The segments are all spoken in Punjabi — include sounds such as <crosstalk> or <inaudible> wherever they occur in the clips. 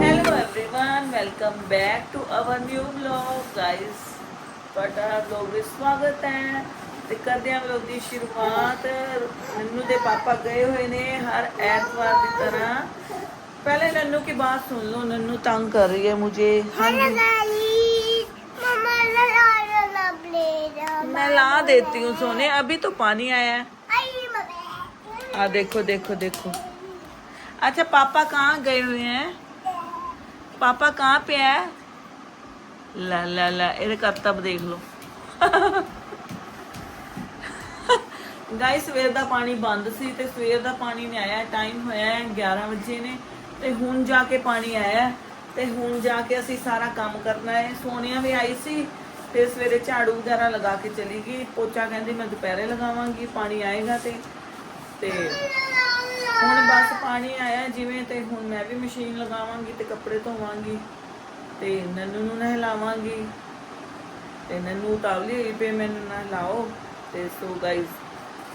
Hello everyone, welcome back to our new vlog guys. ਤੁਹਾਡਾ ਵਲੌਗ ਵਿੱਚ ਸਵਾਗਤ ਹੈ ਤੇ ਕਰਦੇ ਹਾਂ ਵਲੌਗ ਦੀ ਸ਼ੁਰੂਆਤ ਨੰਨੂ ਦੇ ਪਾਪਾ ਗਏ ਹੋਏ ਨੇ ਹਰ ਐਤਵਾਰ ਦੀ ਤਰ੍ਹਾਂ ਪਹਿਲੇ ਨੰਨੂ की बात सुन लो नन्नू तंग कर रही है मुझे हाँ जी मम्मा ला ला ला प्लेट मैं ला देती हूँ सोने अभी तो पानी आया है आई मम्मा आ देखो देखो देखो अच्छा पापा कहाँ गए हुए हैं पापा कहाँ पे है ला ला ला ਇਹਦੇ ਕਰਤਬ ਦੇਖ ਲਓ ਗਾਇਸ ਸਵੇਰ ਦਾ ਪਾਣੀ ਬੰਦ ਸੀ ਤੇ ਸਵੇਰ ਦਾ ਪਾਣੀ ਨਹੀਂ ਆਇਆ ਟਾਈਮ ਹੋਇਆ ਹੈ 11 ਵਜੇ ਨੇ ਤੇ ਹੁਣ ਜਾ ਕੇ ਪਾਣੀ ਆਇਆ ਹੈ ਤੇ ਹੁਣ ਜਾ ਕੇ ਅਸੀਂ ਸਾਰਾ ਕੰਮ ਕਰਨਾ ਹੈ ਸੋਨੀਆ ਵੀ ਆਈ ਸੀ ਤੇ ਸਵੇਰੇ ਝਾੜੂ ਵਗੈਰਾ ਲਗਾ ਕੇ ਚਲੀ ਗਈ ਪੋਚਾ ਕਹਿੰਦੀ ਮੈਂ ਦੁਪਹਿਰੇ ਲਗਾਵਾਂਗੀ ਪਾਣੀ ਆਏਗਾ ਤੇ ਤੇ ਹੁਣ ਬਸ ਪਾਣੀ ਆਇਆ ਜਿਵੇਂ ਤੇ ਹੁਣ ਮੈਂ ਵੀ ਮਸ਼ੀਨ ਲਗਾਵਾਂਗੀ ਤੇ ਕੱਪੜੇ ਧੋਵਾਂਗੀ ਤੇ ਨੰਨੂ ਨੂੰ ਨਹਿਲਾਵਾਂਗੀ ਤੇ ਨੰਨੂ ਤਾਵਲੀ ਹੋਈ ਪਈ ਮੈਨੂੰ ਨਹਿਲਾਓ ਤੇ ਸੋ ਗਾਇਸ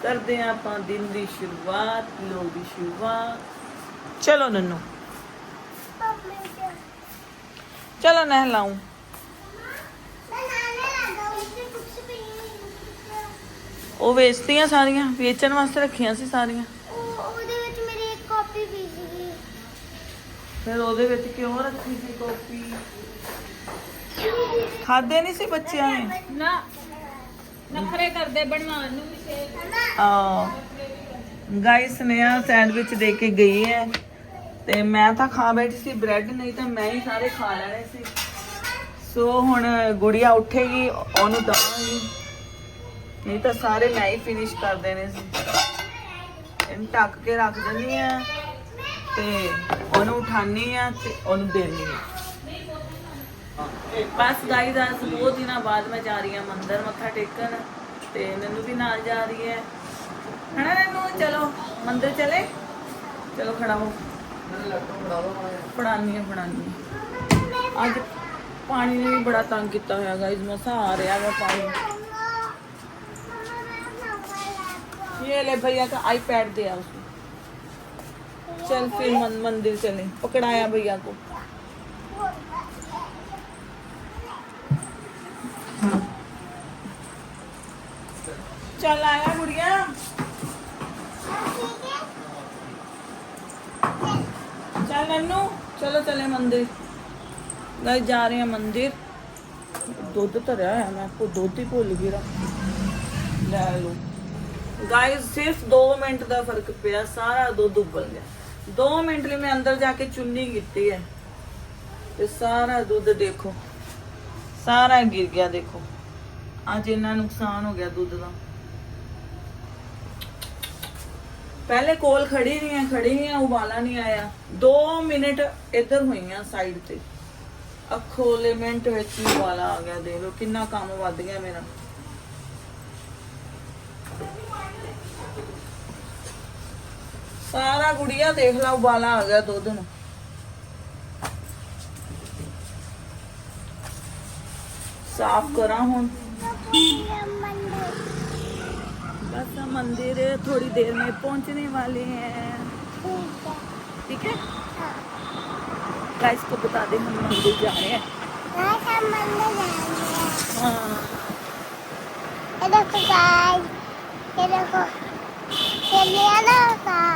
ਕਰਦੇ ਹਾਂ ਆਪਾਂ ਦਿਨ ਦੀ ਸ਼ੁਰੂਆਤ ਲੋਕ ਦੀ ਸ਼ੁਰੂਆਤ। ਚਲੋ ਨੰਨੂ। ਚਲੋ ਨਹਿਲਾਉਂ। ਉਹ ਵੇਚਤੀਆਂ ਸਾਰੀਆਂ ਵੇਚਣ ਵਾਸਤੇ ਰੱਖੀਆਂ ਸੀ ਸਾਰੀਆਂ। ਉਹਦੇ ਵਿੱਚ ਮੇਰੀ ਇੱਕ ਕਾਪੀ ਵੀ ਸੀ ਫਿਰ ਉਹਦੇ ਵਿੱਚ ਕਿਉਂ ਰੱਖੀ ਸੀ ਕਾਪੀ ਖਾਦੇ ਨਹੀਂ ਸੀ ਬੱਚਿਆਂ ਨੇ? ਨਾ ਨਖਰੇ ਕਰਦੇ ਬਣਵਾਉਣ ਨੂੰ ਵੀ ਸ਼ੇਰ। ਆ ਗਾਇਸ ਨੇ ਆ ਸੈਂਡਵਿਚ ਦੇ ਕੇ ਗਈ ਹੈ। ਤੇ ਮੈਂ ਤਾਂ ਖਾ ਬੈਠੀ ਸੀ ਬ੍ਰੈਡ ਨਹੀਂ ਤਾਂ ਮੈਂ ਹੀ ਸਾਰੇ ਖਾ ਲੈਣੇ ਸੀ। ਸੋ ਹੁਣ ਗੁੜੀਆ ਉੱਠੇਗੀ ਉਹਨੂੰ ਦਵਾਂਗੀ। ਨਹੀਂ ਤਾਂ ਸਾਰੇ ਮੈਂ ਹੀ ਫਿਨਿਸ਼ ਕਰ ਦੇਣੇ ਸੀ। ਇਹਨੂੰ ਢੱਕ ਕੇ ਰੱਖ ਦਿੰਦੀ ਆ ਤੇ ਉਹਨੂੰ ਉਠਾਨੀ ਆ ਤੇ ਉਹਨੂੰ ਦੇਣੀ ਆ। ਬਸ ਗਾਈਜ਼ ਅੱਜ ਬਹੁਤ ਦਿਨਾਂ ਬਾਅਦ ਮੈਂ ਜਾ ਰਹੀ ਹਾਂ ਮੰਦਿਰ ਮੱਥਾ ਟੇਕਣ ਤੇ ਨੰਨੂ ਵੀ ਨਾਲ ਜਾ ਰਹੀ ਹੈ। ਹਣਾ ਨੰਨੂ? ਚਲੋ, ਮੰਦਿਰ ਚਲੇ? ਚਲੋ ਖੜਾ ਹੋ ਪੜਾਨੀ ਆ। ਪੜਾਨੀ ਅੱਜ ਪਾਣੀ ਨੇ ਵੀ ਬੜਾ ਤੰਗ ਕੀਤਾ ਹੋਇਆ ਗਾਈਜ਼ ਮਸਾ ਆ ਰਿਹਾ ਵਾ ਪਾਣੀ। ये ले भैया का आईपैड दिया उसको चल फिर मन, मंदिर चले। पकड़ाया भैया को। चल आया गुड़िया। चल नन्नू चलो चले मंदिर। गए जा रहे हैं मंदिर। दूध तो रहा है मैं आपको दूध ही भूल गिरा ले लो। ਗਾਇਸ ਸਿਰਫ 2 ਮਿੰਟ ਦਾ ਫ਼ਰਕ ਪਿਆ, ਸਾਰਾ ਦੁੱਧ ਉਬਲ ਗਿਆ। 2 ਮਿੰਟ ਲਈ ਮੈਂ ਅੰਦਰ ਜਾ ਕੇ ਚੁੰਨੀ ਕੀਤੀ ਹੈ। ਤੇ ਸਾਰਾ ਦੁੱਧ ਦੇਖੋ, ਸਾਰਾ ਗਿਰ ਗਿਆ ਦੇਖੋ। ਅੱਜ ਇੰਨਾ ਨੁਕਸਾਨ ਹੋ ਗਿਆ ਦੁੱਧ ਦਾ। ਪਹਿਲੇ ਕੋਲ ਖੜੀ ਨਹੀਂ ਹੈ, ਖੜੀ ਨਹੀਂ ਹੈ, ਉਬਾਲਾ ਨਹੀਂ ਆਇਆ। 2 ਮਿੰਟ ਇੱਧਰ ਹੋਈਆਂ ਸਾਈਡ ਤੇ। ਅਖੋਲੇ ਮਿੰਟ ਵਿੱਚ ਹੀ ਉਬਾਲਾ ਆ ਗਿਆ, ਦੇਖ ਲਓ ਕਿੰਨਾ ਕੰਮ ਵੱਧ ਗਿਆ ਮੇਰਾ। सारा गुड़िया देख ला उबाला आ गया दूध में साफ़ करा हूँ बस मंदिर थोड़ी देर में पहुँचने वाले हैं ठीक है को बता दे हम मंदिर जा रहे हैं हाँ ये देखो ये देखो ये ले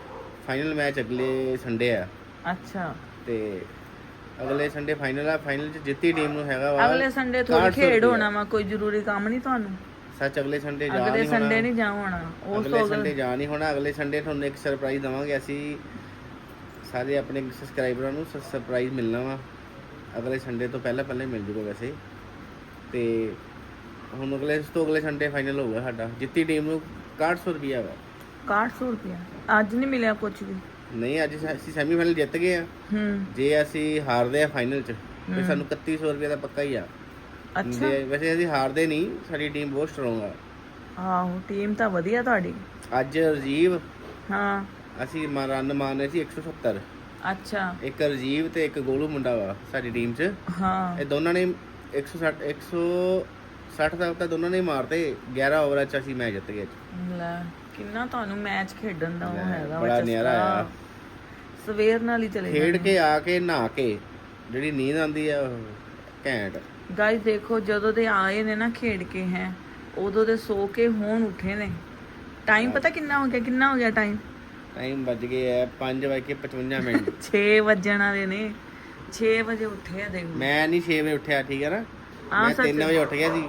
ਫਾਈਨਲ ਮੈਚ ਅਗਲੇ ਸੰਡੇ ਆ। ਅੱਛਾ। ਤੇ ਅਗਲੇ ਸੰਡੇ ਫਾਈਨਲ ਆ। ਫਾਈਨਲ ਚ ਜਿੱਤੀ ਟੀਮ ਨੂੰ ਹੈਗਾ ਵਾ ਅਗਲੇ ਸੰਡੇ ਥੋੜੀ 61 ਖੇਡ। ਹੋਣਾ ਵਾ ਕੋਈ ਜ਼ਰੂਰੀ ਕੰਮ ਨਹੀਂ ਤੁਹਾਨੂੰ? ਸੱਚ ਅਗਲੇ ਸੰਡੇ ਜਾ ਅਗਲੇ ਨਹੀਂ ਹੋਣਾ। ਸੰਡੇ ਨਹੀਂ ਜਾ ਹੋਣਾ। ਉਸ ਅਗਲੇ ਤੋਂ ਸੰਡੇ ਅਗਲੇ ਜਾ ਨਹੀਂ ਹੋਣਾ। ਅਗਲੇ ਸੰਡੇ ਤੁਹਾਨੂੰ ਇੱਕ ਸਰਪ੍ਰਾਈਜ਼ ਦਵਾਂਗੇ। ਅਸੀਂ ਸਾਰੇ ਆਪਣੇ ਸਬਸਕ੍ਰਾਈਬਰਾਂ ਨੂੰ ਸਰਪ੍ਰਾਈਜ਼ ਮਿਲਣਾ ਵਾ। ਅਗਲੇ ਸੰਡੇ ਤੋਂ ਪਹਿਲਾਂ ਪਹਿਲਾਂ ਮਿਲ ਜੂਗਾ ਵੈਸੇ। ਤੇ ਹੁਣ ਅਗਲੇ ਇਸ ਤੋਂ ਅਗਲੇ ਸੰਡੇ ਫਾਈਨਲ ਹੋਊਗਾ ਸਾਡਾ। ਜਿੱਤੀ ਟੀਮ ਨੂੰ 6100 ਰੁਪਿਆ ਵਾ। 6100 ਰੁਪਇਆ। ਅੱਜ ਨਹੀਂ ਮਿਲਿਆ ਕੁਝ ਵੀ। ਨਹੀਂ ਅੱਜ ਅਸੀਂ ਸੈਮੀਫਾਈਨਲ ਜਿੱਤ ਗਏ ਆ। ਹੂੰ। ਜੇ ਅਸੀਂ ਹਾਰਦੇ ਆ ਫਾਈਨਲ 'ਚ ਤੇ ਸਾਨੂੰ 3100 ਰੁਪਏ ਦਾ ਪੱਕਾ ਹੀ ਆ। ਅੱਛਾ। ਜੇ ਵੈਸੇ ਅਸੀਂ ਹਾਰਦੇ ਨਹੀਂ ਸਾਡੀ ਟੀਮ ਬਹੁਤ ਸਟਰੋਂਗ ਆ। ਆਹੋ ਟੀਮ ਤਾਂ ਵਧੀਆ ਤੁਹਾਡੀ। ਅੱਜ ਰਜੀਵ ਹਾਂ। ਅਸੀਂ ਮਾ- ਰਨ ਮਾਰਨੇ ਸੀ 170 ਅੱਛਾ। ਇੱਕ ਰਜੀਵ ਤੇ ਇੱਕ ਗੋਲੂ ਮੁੰਡਾ ਵਾ ਸਾਡੀ ਟੀਮ 'ਚ। ਹਾਂ। ਇਹ ਦੋਨਾਂ ਨੇ 160 160 ਤੱਕ ਤਾਂ ਦੋਨਾਂ ਨੇ ਹੀ ਮਾਰਤੇ 11 ਓਵਰਾਂ 'ਚ ਅਸੀਂ ਮੈਚ ਜਿੱਤ ਗਏ। ਅੱਜ। ਲੈ। ਕਿੰਨਾ ਤੁਹਾਨੂੰ ਮੈਚ ਖੇਡਣ ਦਾ ਉਹ ਹੈਗਾ ਬੜਾ ਚਸਕਾ। ਨਿਆਰਾ ਆ। ਸਵੇਰ ਨਾਲ ਹੀ ਚਲੇ ਖੇਡ ਕੇ ਆ ਕੇ ਨਹਾ ਕੇ ਜਿਹੜੀ ਨੀਂਦ ਆਉਂਦੀ ਆ ਉਹ ਘੈਂਟ। ਗਾਇਸ ਦੇਖੋ ਜਦੋਂ ਦੇ ਆਏ ਨੇ ਨਾ ਖੇਡ ਕੇ ਹੈ ਉਦੋਂ ਦੇ ਸੋ ਕੇ ਹੁਣ ਉੱਠੇ ਨੇ। ਟਾਈਮ ਪਤਾ ਕਿੰਨਾ ਹੋ ਗਿਆ ਕਿੰਨਾ ਹੋ ਗਿਆ ਟਾਈਮ ਟਾਈਮ ਵੱਜ ਗਏ ਆ 5:55 ਮਿੰਟ। <laughs> 6 ਵੱਜਣ ਵਾਲੇ ਨੇ। 6 ਵਜੇ ਉੱਠੇ ਆ ਦੇਖੋ। ਮੈਂ ਨਹੀਂ 6 ਵਜੇ ਉੱਠਿਆ ਠੀਕ ਹੈ ਨਾ? ਹਾਂ, ਮੈਂ 3 ਵਜੇ ਉੱਠ ਗਿਆ ਸੀ।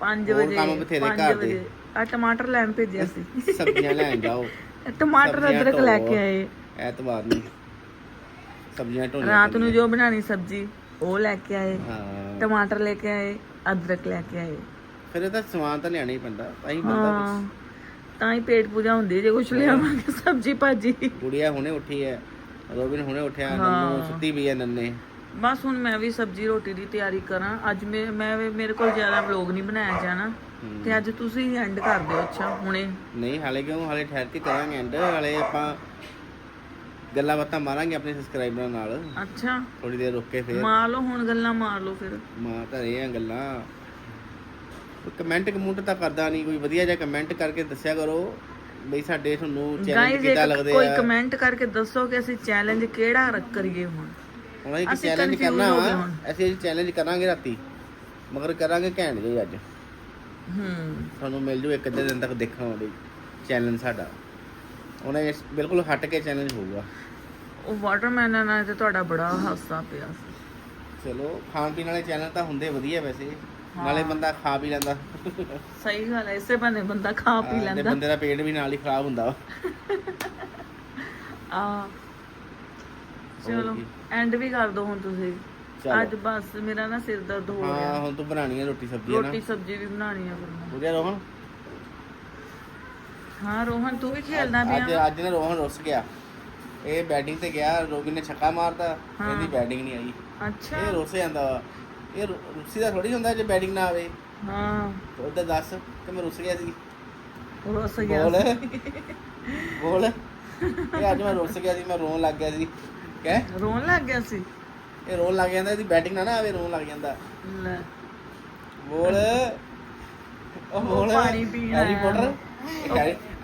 5 ਹੋਰ ਵਜੇ ਕੰਮ ਬਥੇਰੇ ਪੰਜ ਘਰ ਦੇ। ਵਜੇ। ਆ ਟਮਾਟਰ ਲੈਣ ਭੇਜਿਆ ਸੀ। ਸਬਜ਼ੀਆਂ ਲੈਣ ਜਾਓ। ਟਮਾਟਰ ਸਬਜ਼ੀਆਂ ਅਦਰਕ ਲੈ। ਕੇ ਆਏ। ਐਤਵਾਰ ਨੂੰ। ਸਬਜ਼ੀਆਂ ਢੋਣੀਆਂ ਰਾਤ ਨੂੰ। ਜੋ ਬਣਾਣੀ ਸਬਜ਼ੀ ਉਹ ਲੈ ਕੇ ਆਏ। ਹਾਂ। ਟਮਾਟਰ ਲੈ ਕੇ ਆਏ ਅਦਰਕ ਲੈ ਕੇ ਆਏ। ਫਿਰ ਇਹ ਤਾਂ ਸਮਾਨ ਤਾਂ ਲਿਆਣਾ ਹੀ ਪੈਂਦਾ ਤਾਂ ਹੀ ਬੰਦਾ ਹਾਂ। ਤਾਂ ਹੀ ਪੇਟ ਪੂਜਾ ਹੁੰਦੀ ਜੇ ਕੁਛ ਲਿਆਵਾਂਗੇ ਸਬਜ਼ੀ ਭਾਜੀ। ਗੁੜੀਆ ਹੁਣੇ ਉੱਠੀ ਹੈ ਰੋਬਿਨ ਹੁਣੇ ਉੱਠਿਆ ਨੰਨੂ ਸੁੱਤੀ ਵੀ ਹੈ ਨੰਨੇ। ਬਸ ਹੁਣ ਮੈਂ ਵੀ ਸਬਜ਼ੀ ਰੋਟੀ ਦੀ ਤਿਆਰੀ ਕਰਾਂ। ਅੱਜ ਮੈਂ ਮੇਰੇ ਕੋਲ ਜ਼ਿਆਦਾ ਵਲੌਗ ਨਹੀਂ ਬਣਾਇਆ ਜਾਣਾ ਤੇ ਅੱਜ ਤੁਸੀਂ ਐਂਡ ਕਰ ਦਿਓ ਅੱਛਾ ਹੁਣੇ। ਨਹੀਂ ਹਾਲੇ ਕਿਉਂ? ਹਾਲੇ ਠਹਿਰ ਕੇ ਕਰਾਂਗੇ ਐਂਡ ਹਾਲੇ ਆਪਾਂ ਗੱਲਾਂ ਬਾਤਾਂ ਮਾਰਾਂਗੇ ਆਪਣੇ ਸਬਸਕ੍ਰਾਈਬਰਾਂ ਨਾਲ। ਅੱਛਾ। ਥੋੜੀ ਦੇਰ ਰੁੱਕ ਕੇ ਫਿਰ। ਮਾਰ ਲਓ ਹੁਣ ਗੱਲਾਂ ਮਾਰ ਲਓ ਫਿਰ। ਮਾਂ ਧਰੇ ਆ ਗੱਲਾਂ। ਕਮੈਂਟ ਕਮੂੰਟ ਤਾਂ ਕਰਦਾ ਨਹੀਂ। ਕੋਈ ਵਧੀਆ ਜਿਹਾ ਕਮੈਂਟ ਕਰਕੇ ਦੱਸਿਆ ਕਰੋ। ਬਈ ਸਾਡੇ ਤੁਹਾਨੂੰ ਚੈਲੰਜ ਕਿੱਦਾਂ ਲੱਗਦੇ ਕੋਈ ਆ? ਕਮੈਂਟ ਕਰਕੇ ਦੱਸੋ ਕਿ ਅਸੀਂ ਚੈਲੰਜ ਕਿਹੜਾ ਰੱਖ ਕਰੀਏ ਹੁਣ। ਹੁਣ ਅਸੀਂ ਅਸੀਂ ਚੈਲੰਜ confuse ਕਰਨਾ ਹੋ ਗਏ ਵਾ। ਹੁਣ। ਅਸੀਂ ਚੈਲੰਜ ਕਰਾਂਗੇ ਰਾਤੀ ਮਗਰ ਕਰਾਂਗੇ ਘੈਂਟ ਜਿਹੀ ਅੱਜ। ਹੂੰ। ਤੁਹਾਨੂੰ ਮਿਲ ਜੂ ਇੱਕ ਅੱਧੇ ਦਿਨ ਤੱਕ ਦੇਖਣ ਲਈ ਚੈਲੰਜ ਸਾਡਾ। ਉਹਨੇ ਇਸ- ਬਿਲਕੁਲ ਹਟ ਕੇ ਚੈਲੰਜ ਹੋਊਗਾ। ਉਹ ਵਾਟਰਮੈਲਨ ਨਾਲ ਤੇ ਤੁਹਾਡਾ ਬੜਾ ਹਾਸਾ ਪਿਆ ਸੀ। ਚਲੋ ਖਾਣ ਪੀਣ ਵਾਲੇ ਚੈਨਲ ਤਾਂ ਹੁੰਦੇ ਵਧੀਆ ਵੈਸੇ। ਨਾਲੇ ਬੰਦਾ ਖਾ ਪੀ ਲੈਂਦਾ। ਸਹੀ ਗੱਲ ਹੈ ਇਸੇ ਬਹਾਨੇ ਬੰਦਾ ਖਾ ਪੀ ਤੇ ਲੈਂਦਾ। ਬੰਦੇ ਦਾ ਪੇਟ ਵੀ ਨਾਲ ਹੀ ਖਰਾਬ ਹੁੰਦਾ ਵਾ। ਆ ਚਲੋ? ਐਂਡ ਵੀ ਕਰ ਦੋ ਹੁਣ ਤੁਸੀਂ। ਚਲੋ। ਅੱਜ ਬਸ ਮੇਰਾ ਨਾ ਸਿਰ ਦਰਦ ਹੋ ਹਾਂ ਰਿਹਾ ਹੁਣ ਤੂੰ ਬਣਾਣੀ ਹੈ ਰੋਟੀ ਸਬਜ਼ੀ ਹੈ ਨਾ? ਰੋਟੀ ਸਬਜ਼ੀ ਵੀ ਬਣਾਣੀ ਆ ਫਿਰ ਮੈਂ। ਹੋ ਗਿਆ ਰੋਹਨ? ਹਾਂ ਰੋਹਨ ਤੂੰ ਵੀ ਖੇਲਦਾ ਅੱਜ ਪਿਆ ਅੱਜ ਨਾ ਰੋਹਨ ਰੁੱਸ ਗਿਆ। ਇਹ ਬੈਟਿੰਗ ਤੇ ਗਿਆ ਰੋਬਿਨ ਨੇ ਛੱਕਾ ਮਾਰਤਾ ਇਹਦੀ ਬੈਟਿੰਗ ਨਹੀਂ ਆਈ। ਅੱਛਾ। ਇਹ ਰੁੱਸ ਜਾਂਦਾ ਵਾ। ਇਹ ਰੁ- ਰੁੱਸੀ ਦਾ ਥੋੜੀ ਹੁੰਦਾ ਜੇ ਬੈਟਿੰਗ ਨਾ ਆਵੇ। ਹਾਂ। ਉਧਰ ਦੱਸ ਕਿ ਮੈਂ ਰੁੱਸ ਗਿਆ ਸੀ। ਰੋਸ ਗਿਆ ਬੋਲ। ਬੋਲ। ਇਹ ਅੱਜ ਮੈਂ ਰੁੱਸ ਗਿਆ ਸੀ ਮੈਂ ਰੋਣ ਲੱਗ ਗਿਆ ਸੀ। ਕਹਿ ਰੋਣ ਲੱਗ ਗਿਆ ਸੀ। ਇਹ ਰੋਣ ਲੱਗ ਜਾਂਦਾ ਇਹਦੀ ਬੈਟਿੰਗ ਨਾ ਨਾ ਆਵੇ ਰੋਣ ਲੱਗ ਜਾਂਦਾ। ਲੈ। ਬੋਲ। ਉਹ ਬੋਲ। ਪਾਣੀ ਪੀਣ। ਹੈਰੀ। ਪੋਟਰ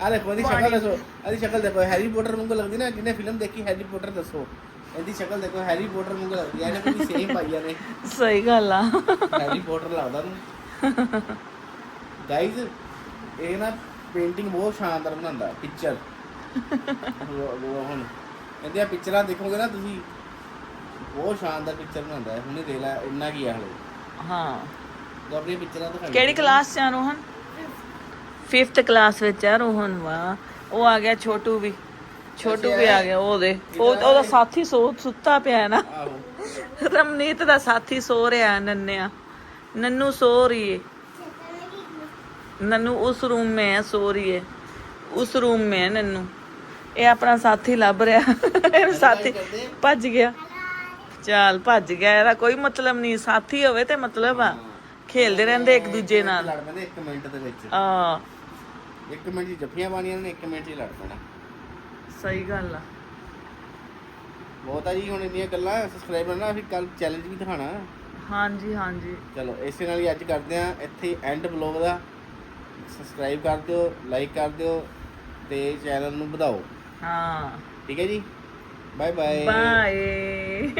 ਆ ਦੇਖੋ ਇਹਦੀ ਸ਼ਕਲ ਦੱਸੋ। ਇਹਦੀ ਸ਼ਕਲ ਦੇਖੋ ਹੈਰੀ ਪੋਟਰ ਵਾਂਗੂ ਲੱਗਦੀ ਨਾ ਜਿਹਨੇ ਫਿਲਮ ਦੇਖੀ ਹੈਰੀ ਪੋਟਰ ਦੱਸੋ। ਇਹਦੀ ਸ਼ਕਲ ਦੇਖੋ ਹੈਰੀ ਪੋਟਰ ਵਾਂਗੂ ਲੱਗਦੀ ਹੈ ਇਹਨੇ ਵੀ ਸੇਮ ਪਾਈਆਂ ਨੇ। ਸਹੀ ਗੱਲ ਆ। ਹੈਰੀ ਪੋਟਰ ਲੱਗਦਾ ਨੂੰ ਗਾਈਜ਼ ਇਹ ਨਾ ਪੇਂਟਿੰਗ ਬਹੁਤ ਸ਼ਾਨਦਾਰ ਬਣਾਉਂਦਾ ਪਿਕਚਰ <laughs> ਹੁਣ। ਕਹਿੰਦੇ ਆ ਪਿਕਚਰਾਂ ਦੇਖੋਗੇ ਨਾ ਤੁਸੀਂ। ਬਹੁਤ ਸ਼ਾਨਦਾਰ ਪਿਕਚਰ ਬਣਾਉਂਦਾ ਹੈ। ਹੁਣੇ ਦੇਖ ਲੈ ਇੰਨਾ ਕੀ ਆ ਹਲੇ ਹਾਂ। ਜੋ ਆਪਣੀ ਪਿਕਚਰਾਂ ਦਿਖਾਈ ਕਿਹੜੀ ਕਲਾਸ 'ਚ ਆ ਰੋਹਨ? 5th ਕਲਾਸ ਵਿੱਚ ਆ ਰੋਹਨ ਵਾਹ। ਉਹ ਆ ਗਿਆ ਛੋਟੂ ਵੀ। ਛੋਟੂ ਵੀ ਆ ਗਿਆ ਉਹ ਦੇ ਉਹ ਉਹਦਾ ਸਾਥੀ ਸੋ ਸੁੱਤਾ ਪਿਆ ਹੈ ਨਾ। ਆਹੋ। ਰਮਨੀਤ ਦਾ ਸਾਥੀ ਸੋ ਰਿਹਾ ਹੈ ਨੰਨਿਆ। ਨੰਨੂ ਸੋ ਰਹੀ ਹੈ ਨੰਨੂ ਉਸ ਰੂਮ ਮੈਂ ਹੈ ਸੋ ਰਹੀ ਹੈ ਉਸ ਰੂਮ ਮੈਂ ਨੰਨੂ। ਇਹ ਆਪਣਾ ਸਾਥੀ ਲੱਭ ਰਿਹਾ। ਇਹ ਸਾਥੀ ਭੱਜ ਗਿਆ। ਚੱਲ ਭੱਜ ਗਿਆ ਇਹਦਾ ਕੋਈ ਮਤਲਬ ਨਹੀਂ। ਸਾਥੀ ਹੋਵੇ ਤੇ ਮਤਲਬ ਆ। ਖੇਲਦੇ ਰਹਿੰਦੇ ਇੱਕ ਦੂਜੇ ਨਾਲ। ਲੜ ਪੈਂਦੇ 1 ਮਿੰਟ ਦੇ ਵਿੱਚ। ਆ 1 ਮਿੰਟ ਦੀ ਜੱਫੀਆਂ ਪਾਣੀਆਂ ਨੇ 1 ਮਿੰਟ ਹੀ ਲੜ ਪੈਣਾ। ਸਹੀ ਗੱਲ ਆ। ਬਹੁਤ ਆ ਜੀ ਹੁਣ ਇੰਨੀਆਂ ਗੱਲਾਂ ਸਬਸਕ੍ਰਾਈਬਰ ਨਾਲ ਅਸੀਂ ਕੱਲ ਚੈਲੰਜ ਵੀ ਦਿਖਾਣਾ ਹਾਂਜੀ ਹਾਂਜੀ। ਚਲੋ ਇਸੇ ਨਾਲ ਹੀ ਅੱਜ ਕਰਦੇ ਆ ਇੱਥੇ ਐਂਡ ਬਲੌਗ ਦਾ। ਸਬਸਕ੍ਰਾਈਬ ਕਰ ਦਿਓ ਲਾਈਕ ਕਰ ਦਿਓ ਤੇ ਚੈਨਲ ਨੂੰ ਵਧਾਓ। ਹਾਂ। ਠੀਕ ਹੈ ਜੀ। Bye bye bye